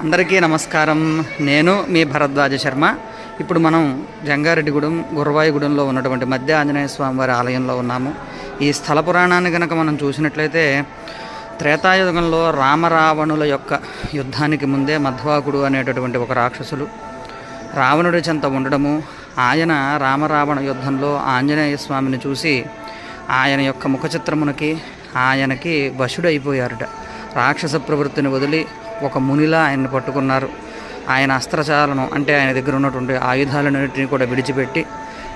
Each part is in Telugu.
అందరికీ నమస్కారం. నేను మీ భరద్వాజ శర్మ. ఇప్పుడు మనం జంగారెడ్డిగూడెం గుర్రవాయిగూడెంలో ఉన్నటువంటి మధ్య ఆంజనేయ స్వామి వారి ఆలయంలో ఉన్నాము. ఈ స్థల పురాణాన్ని కనుక మనం చూసినట్లయితే త్రేతాయుగంలో రామరావణుల యొక్క యుద్ధానికి ముందే మధ్వాకుడు అనేటటువంటి ఒక రాక్షసులు రావణుడి చెంత ఉండడము ఆయన రామరావణ యుద్ధంలో ఆంజనేయ స్వామిని చూసి ఆయన యొక్క ముఖ చిత్రమునకి ఆయనకి వశుడైపోయారట. రాక్షస ప్రవృత్తిని వదిలి ఒక మునిలా ఆయన్ని పట్టుకున్నారు. ఆయన అస్త్రచాలను అంటే ఆయన దగ్గర ఉన్నటువంటి ఆయుధాలన్నింటినీ కూడా విడిచిపెట్టి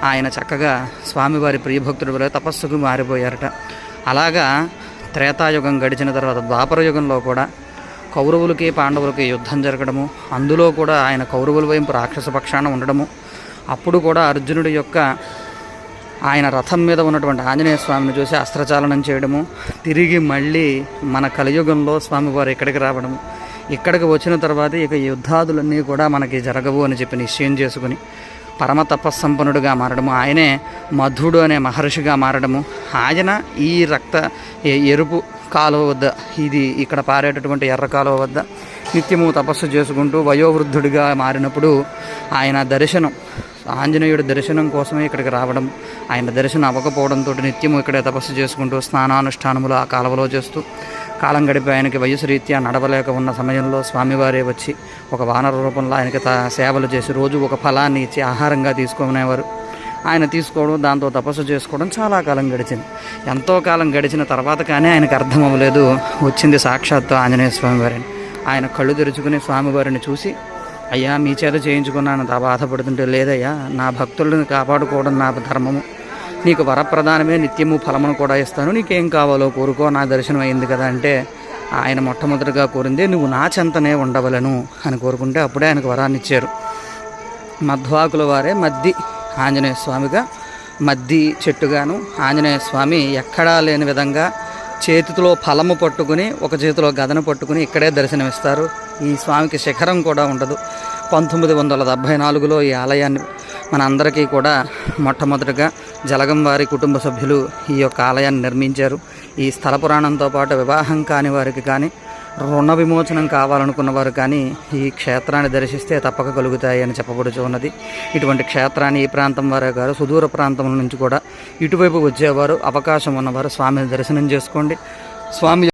ఆయన చక్కగా స్వామివారి ప్రియభక్తుడి వల్ల తపస్సుకు మారిపోయారట. అలాగా త్రేతాయుగం గడిచిన తర్వాత ద్వాపర యుగంలో కూడా కౌరవులకి పాండవులకి యుద్ధం జరగడము అందులో కూడా ఆయన కౌరవుల వైపు రాక్షస పక్షాన ఉండడము అప్పుడు కూడా అర్జునుడి యొక్క ఆయన రథం మీద ఉన్నటువంటి ఆంజనేయ స్వామిని చూసి అస్త్రచాలనం చేయడము తిరిగి మళ్ళీ మన కలియుగంలో స్వామివారు ఇక్కడికి రావడము ఇక్కడికి వచ్చిన తర్వాత ఇక యుద్ధాదులన్నీ కూడా మనకి జరగవు అని చెప్పి నిశ్చయం చేసుకుని పరమ తపస్సంపన్నుడుగా మారడము ఆయనే మధుడు అనే మహర్షిగా మారడము. ఆయన ఈ రక్త ఎరుపు కాలువ వద్ద ఇది ఇక్కడ పారేటటువంటి ఎర్ర కాలువ వద్ద నిత్యము తపస్సు చేసుకుంటూ వయోవృద్ధుడిగా మారినప్పుడు ఆయన దర్శనం ఆంజనేయుడి దర్శనం కోసమే ఇక్కడికి రావడం ఆయన దర్శనం అవ్వకపోవడంతో నిత్యము ఇక్కడే తపస్సు చేసుకుంటూ స్నానానుష్ఠానములు ఆ కాలువలో చేస్తూ కాలం గడిపి ఆయనకి వయసు రీత్యా నడవలేక ఉన్న సమయంలో స్వామివారే వచ్చి ఒక వానర రూపంలో ఆయనకి తా సేవలు చేసి రోజు ఒక ఫలాన్ని ఇచ్చి ఆహారంగా తీసుకునేవారు. ఆయన తీసుకోవడం దాంతో తపస్సు చేసుకోవడం చాలా కాలం గడిచింది. ఎంతో కాలం గడిచిన తర్వాత కానీ ఆయనకు అర్థం అవ్వలేదు. వచ్చింది సాక్షాత్తు ఆంజనేయ స్వామివారిని. ఆయన కళ్ళు తెరుచుకుని స్వామివారిని చూసి అయ్యా మీ చేత చేయించుకున్నాను. అంత బాధపడుతుంటే లేదయ్యా నా భక్తులను కాపాడుకోవడం నా ధర్మము. నీకు వరప్రధానమే నిత్యము ఫలమును కూడా ఇస్తాను. నీకేం కావాలో కోరుకో నా దర్శనం అయింది కదా అంటే ఆయన మొట్టమొదటిగా కోరిందే నువ్వు నా చెంతనే ఉండవలను అని కోరుకుంటే అప్పుడే ఆయనకు వరాన్ని ఇచ్చారు. మధ్వాకుల వారే మద్ది ఆంజనేయ స్వామిగా మద్ది చెట్టుగాను ఆంజనేయ స్వామి ఎక్కడా లేని విధంగా చేతిలో ఫలము పట్టుకుని ఒక చేతిలో గదను పట్టుకుని ఇక్కడే దర్శనమిస్తారు. ఈ స్వామికి శిఖరం కూడా ఉండదు. పంతొమ్మిది వందల డెబ్భై నాలుగులో ఈ ఆలయాన్ని మన అందరికీ కూడా మొట్టమొదటిగా జలగం వారి కుటుంబ సభ్యులు ఈ యొక్క ఆలయాన్ని నిర్మించారు. ఈ స్థల పురాణంతో పాటు వివాహం కాని వారికి కానీ రుణ విమోచనం కావాలనుకున్న వారు కానీ ఈ క్షేత్రాన్ని దర్శిస్తే తప్పక కలుగుతాయి అని చెప్పబడుచు ఉన్నది. ఇటువంటి క్షేత్రాన్ని ఈ ప్రాంతం వారే కాదు సుదూర ప్రాంతం నుంచి కూడా ఇటువైపు వచ్చేవారు. అవకాశం ఉన్నవారు స్వామిని దర్శనం చేసుకోండి. స్వామి